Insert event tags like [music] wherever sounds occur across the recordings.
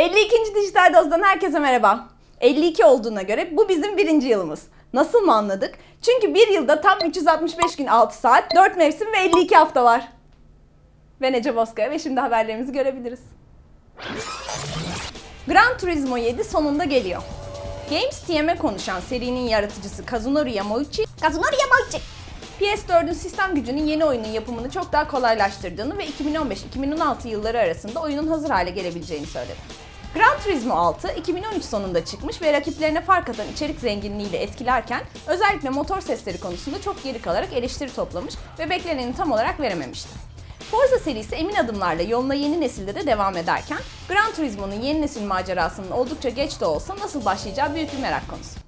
52. Dijital Doz'dan herkese merhaba. 52 olduğuna göre bu bizim birinci yılımız. Nasıl mı anladık? Çünkü bir yılda tam 365 gün 6 saat, 4 mevsim ve 52 hafta var. Ben Ece Bozkaya ve şimdi haberlerimizi görebiliriz. Gran Turismo 7 sonunda geliyor. Games TM'e konuşan serinin yaratıcısı Kazunori Yamauchi, Kazunori Yamauchi PS4'ün sistem gücünün yeni oyunun yapımını çok daha kolaylaştırdığını ve 2015-2016 yılları arasında oyunun hazır hale gelebileceğini söyledi. Gran Turismo 6 2013 sonunda çıkmış ve rakiplerine fark atan içerik zenginliğiyle etkilerken özellikle motor sesleri konusunda çok geri kalarak eleştiri toplamış ve bekleneni tam olarak verememişti. Forza serisi emin adımlarla yoluna yeni nesilde de devam ederken Gran Turismo'nun yeni nesil macerasının oldukça geç de olsa nasıl başlayacağı büyük bir merak konusu.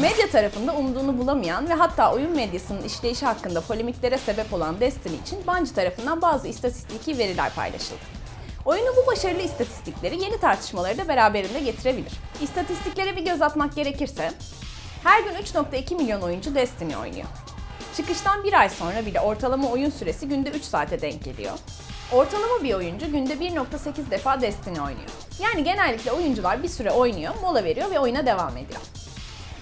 Medya tarafında umduğunu bulamayan ve hatta oyun medyasının işleyişi hakkında polemiklere sebep olan Destiny için Bungie tarafından bazı istatistiki veriler paylaşıldı. Oyunun bu başarılı istatistikleri yeni tartışmaları da beraberinde getirebilir. İstatistiklere bir göz atmak gerekirse, her gün 3.2 milyon oyuncu Destiny oynuyor. Çıkıştan bir ay sonra bile ortalama oyun süresi günde 3 saate denk geliyor. Ortalama bir oyuncu günde 1.8 defa Destiny oynuyor. Yani genellikle oyuncular bir süre oynuyor, mola veriyor ve oyuna devam ediyor.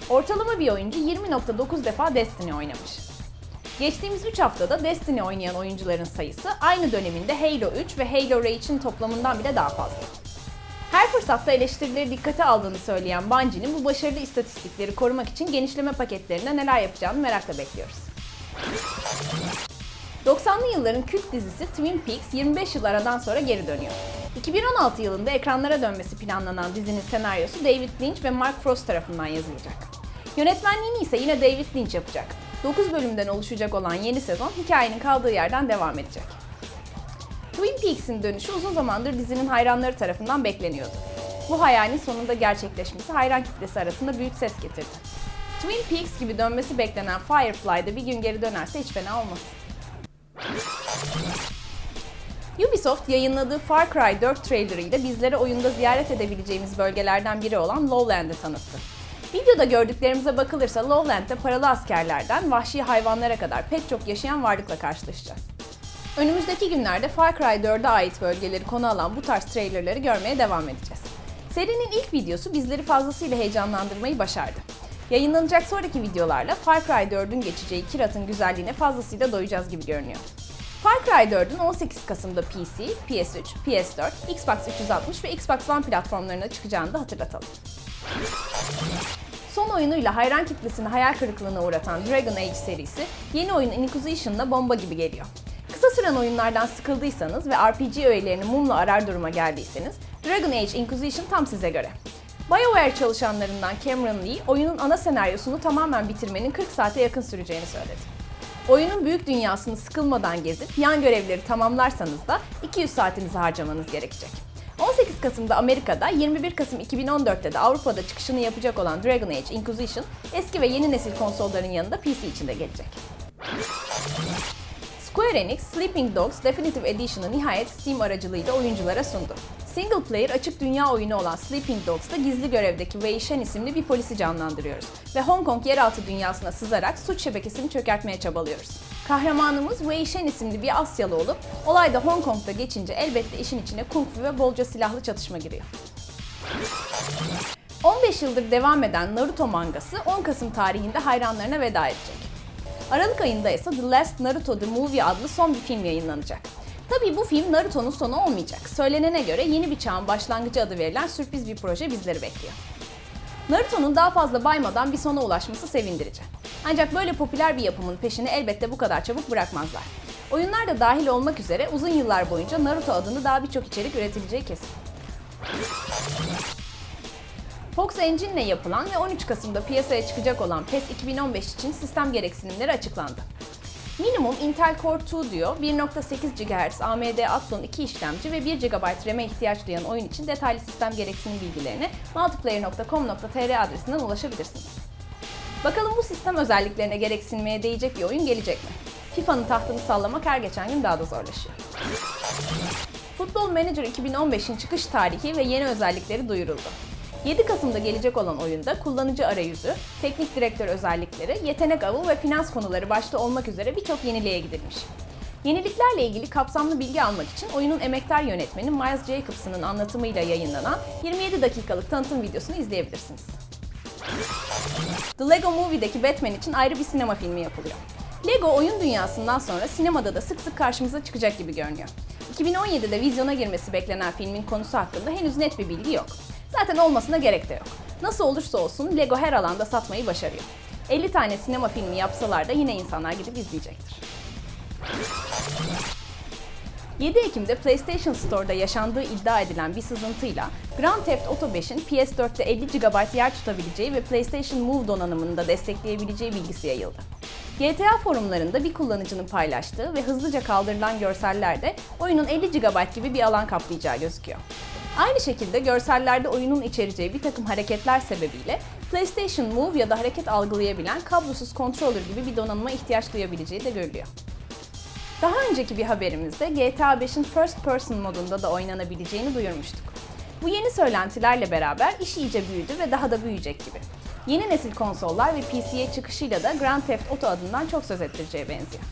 Ortalama bir oyuncu 20.9 defa Destiny oynamış. Geçtiğimiz 3 haftada Destiny oynayan oyuncuların sayısı aynı döneminde Halo 3 ve Halo Reach'in toplamından bile daha fazla. Her fırsatta eleştirileri dikkate aldığını söyleyen Bungie'nin bu başarılı istatistikleri korumak için genişleme paketlerinde neler yapacağını merakla bekliyoruz. 90'lı yılların kült dizisi Twin Peaks 25 yıl aradan sonra geri dönüyor. 2016 yılında ekranlara dönmesi planlanan dizinin senaryosu David Lynch ve Mark Frost tarafından yazılacak. Yönetmenliğini ise yine David Lynch yapacak. 9 bölümden oluşacak olan yeni sezon hikayenin kaldığı yerden devam edecek. Twin Peaks'in dönüşü uzun zamandır dizinin hayranları tarafından bekleniyordu. Bu hayalin sonunda gerçekleşmesi hayran kitlesi arasında büyük ses getirdi. Twin Peaks gibi dönmesi beklenen Firefly'da bir gün geri dönerse hiç fena olmaz. Ubisoft yayınladığı Far Cry 4 trailerıyla bizlere oyunda ziyaret edebileceğimiz bölgelerden biri olan Lowland'ı tanıttı. Videoda gördüklerimize bakılırsa Lowland'de paralı askerlerden vahşi hayvanlara kadar pek çok yaşayan varlıkla karşılaşacağız. Önümüzdeki günlerde Far Cry 4'e ait bölgeleri konu alan bu tarz trailerları görmeye devam edeceğiz. Serinin ilk videosu bizleri fazlasıyla heyecanlandırmayı başardı. Yayınlanacak sonraki videolarla Far Cry 4'ün geçeceği Kirat'ın güzelliğine fazlasıyla doyacağız gibi görünüyor. Far Cry 4'ün 18 Kasım'da PC, PS3, PS4, Xbox 360 ve Xbox One platformlarına çıkacağını da hatırlatalım. Son oyunuyla hayran kitlesini hayal kırıklığına uğratan Dragon Age serisi yeni oyun Inquisition'la bomba gibi geliyor. Kısa süren oyunlardan sıkıldıysanız ve RPG öğelerini mumla arar duruma geldiyseniz Dragon Age Inquisition tam size göre. BioWare çalışanlarından Cameron Lee, oyunun ana senaryosunu tamamen bitirmenin 40 saate yakın süreceğini söyledi. Oyunun büyük dünyasını sıkılmadan gezip yan görevleri tamamlarsanız da 200 saatinizi harcamanız gerekecek. 18 Kasım'da Amerika'da, 21 Kasım 2014'te de Avrupa'da çıkışını yapacak olan Dragon Age Inquisition, eski ve yeni nesil konsolların yanında PC için de gelecek. Square Enix, Sleeping Dogs Definitive Edition'ı nihayet Steam aracılığıyla oyunculara sundu. Single player açık dünya oyunu olan Sleeping Dogs'ta gizli görevdeki Wei Shen isimli bir polisi canlandırıyoruz ve Hong Kong yeraltı dünyasına sızarak suç şebekesini çökertmeye çabalıyoruz. Kahramanımız Wei Shen isimli bir Asyalı olup olay da Hong Kong'da geçince elbette işin içine kung fu ve bolca silahlı çatışma giriyor. 15 yıldır devam eden Naruto mangası 10 Kasım tarihinde hayranlarına veda edecek. Aralık ayında ise The Last Naruto The Movie adlı son bir film yayınlanacak. Tabii bu film Naruto'nun sonu olmayacak. Söylenene göre yeni bir çağın başlangıcı adı verilen sürpriz bir proje bizleri bekliyor. Naruto'nun daha fazla baymadan bir sona ulaşması sevindirici. Ancak böyle popüler bir yapımın peşini elbette bu kadar çabuk bırakmazlar. Oyunlar da dahil olmak üzere uzun yıllar boyunca Naruto adını daha birçok içerik üretileceği kesin. Fox Engine ile yapılan ve 13 Kasım'da piyasaya çıkacak olan PES 2015 için sistem gereksinimleri açıklandı. Minimum Intel Core 2 diyor, 1.8 GHz AMD Athlon 2 işlemci ve 1 GB RAM'e ihtiyaç duyan oyun için detaylı sistem gereksinim bilgilerine multiplayer.com.tr adresinden ulaşabilirsiniz. Bakalım bu sistem özelliklerine gereksinmeye değecek bir oyun gelecek mi? FIFA'nın tahtını sallamak her geçen gün daha da zorlaşıyor. Football Manager 2015'in çıkış tarihi ve yeni özellikleri duyuruldu. 7 Kasım'da gelecek olan oyunda kullanıcı arayüzü, teknik direktör özellikleri, yetenek avı ve finans konuları başta olmak üzere birçok yeniliğe gidilmiş. Yeniliklerle ilgili kapsamlı bilgi almak için oyunun emektar yönetmeni Miles Jacobson'ın anlatımıyla yayınlanan 27 dakikalık tanıtım videosunu izleyebilirsiniz. The Lego Movie'deki Batman için ayrı bir sinema filmi yapılıyor. Lego oyun dünyasından sonra sinemada da sık sık karşımıza çıkacak gibi görünüyor. 2017'de vizyona girmesi beklenen filmin konusu hakkında henüz net bir bilgi yok. Zaten olmasına gerek de yok. Nasıl olursa olsun Lego her alanda satmayı başarıyor. 50 tane sinema filmi yapsalar da yine insanlar gidip izleyecektir. 7 Ekim'de PlayStation Store'da yaşandığı iddia edilen bir sızıntıyla Grand Theft Auto 5'in PS4'te 50 GB yer tutabileceği ve PlayStation Move donanımını da destekleyebileceği bilgisi yayıldı. GTA forumlarında bir kullanıcının paylaştığı ve hızlıca kaldırılan görsellerde oyunun 50 GB gibi bir alan kaplayacağı gözüküyor. Aynı şekilde görsellerde oyunun içereceği bir takım hareketler sebebiyle PlayStation Move ya da hareket algılayabilen kablosuz controller gibi bir donanıma ihtiyaç duyabileceği de görülüyor. Daha önceki bir haberimizde GTA 5'in First Person modunda da oynanabileceğini duyurmuştuk. Bu yeni söylentilerle beraber iş iyice büyüdü ve daha da büyüyecek gibi. Yeni nesil konsollar ve PC'ye çıkışıyla da Grand Theft Auto adından çok söz ettireceğe benziyor.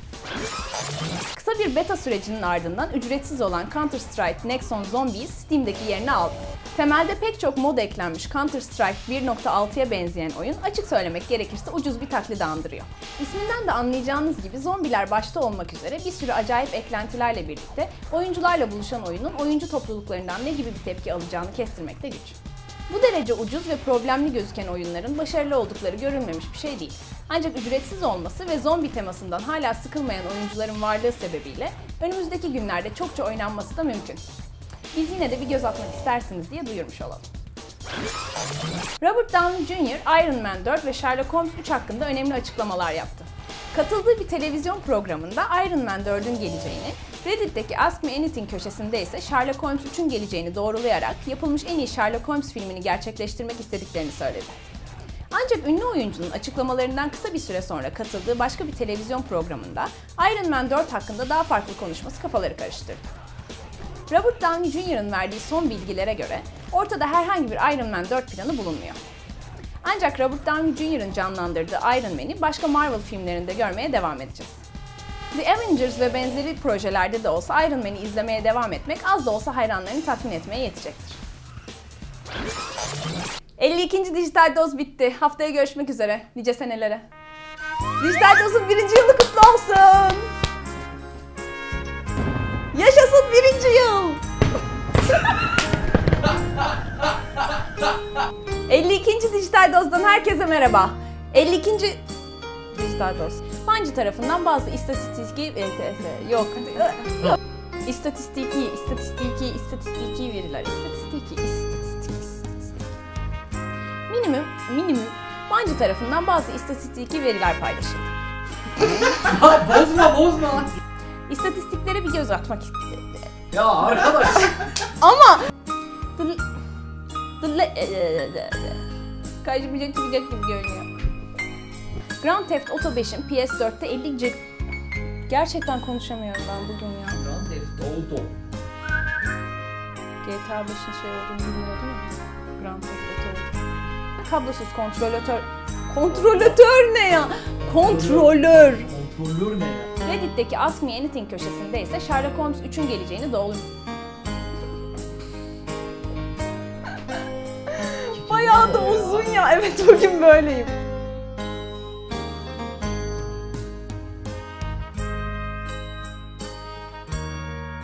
Kısa bir beta sürecinin ardından ücretsiz olan Counter-Strike Nexon Zombies Steam'deki yerini aldı. Temelde pek çok mod eklenmiş Counter-Strike 1.6'ya benzeyen oyun açık söylemek gerekirse ucuz bir taklidi andırıyor. İsminden de anlayacağınız gibi zombiler başta olmak üzere bir sürü acayip eklentilerle birlikte oyuncularla buluşan oyunun oyuncu topluluklarından ne gibi bir tepki alacağını kestirmekte güç. Bu derece ucuz ve problemli gözüken oyunların başarılı oldukları görülmemiş bir şey değil. Ancak ücretsiz olması ve zombi temasından hala sıkılmayan oyuncuların varlığı sebebiyle önümüzdeki günlerde çokça oynanması da mümkün. Biz yine de bir göz atmak istersiniz diye duyurmuş olalım. Robert Downey Jr. Iron Man 4 ve Sherlock Holmes 3 hakkında önemli açıklamalar yaptı. Katıldığı bir televizyon programında Iron Man 4'ün geleceğini, Reddit'teki Ask Me Anything köşesinde ise Sherlock Holmes 3'ün geleceğini doğrulayarak yapılmış en iyi Sherlock Holmes filmini gerçekleştirmek istediklerini söyledi. Ancak ünlü oyuncunun açıklamalarından kısa bir süre sonra katıldığı başka bir televizyon programında Iron Man 4 hakkında daha farklı konuşması kafaları karıştırdı. Robert Downey Jr.'ın verdiği son bilgilere göre ortada herhangi bir Iron Man 4 planı bulunmuyor. Ancak Robert Downey Jr.'ın canlandırdığı Iron Man'i başka Marvel filmlerinde görmeye devam edeceğiz. The Avengers ve benzeri projelerde de olsa Iron Man'i izlemeye devam etmek az da olsa hayranlarını tatmin etmeye yetecektir. 52. Dijital Doz bitti. Haftaya görüşmek üzere. Nice senelere. Dijital Doz'un birinci yılı kutlu olsun. Yaşasın birinci yıl. 52. Dijital Doz'dan herkese merhaba. 52. Dijital Doz. Bancı tarafından bazı istatistiki... e, e, e, Yok. Yok. İstatistiki, istatistiki, istatistiki veriler. İstatistiki, istatistik, istatistik. Minimum, minimum Bancı tarafından bazı istatistiki veriler paylaşıldı. [laughs] Bozma bozma. İstatistiklere bir göz atmak istedim. Ya arkadaş. Ama The- The Kaçmayacak çıkacak gibi görünüyor. Grand Theft Auto 5'in PS4'te 50 G... Gerçekten konuşamıyorum ben bugün ya. Grand Theft Auto. GTA 5'in şey olduğunu bilmiyordum ama. Grand Theft Auto. Kablosuz kontrolör... Kontrolör ne ya? Kontrolör. Kontrolör ne ya? Reddit'teki Ask Me Anything köşesinde ise Sherlock Holmes 3'ün geleceğini doğru... Bayağı da uzun ya. Evet bugün böyleyim.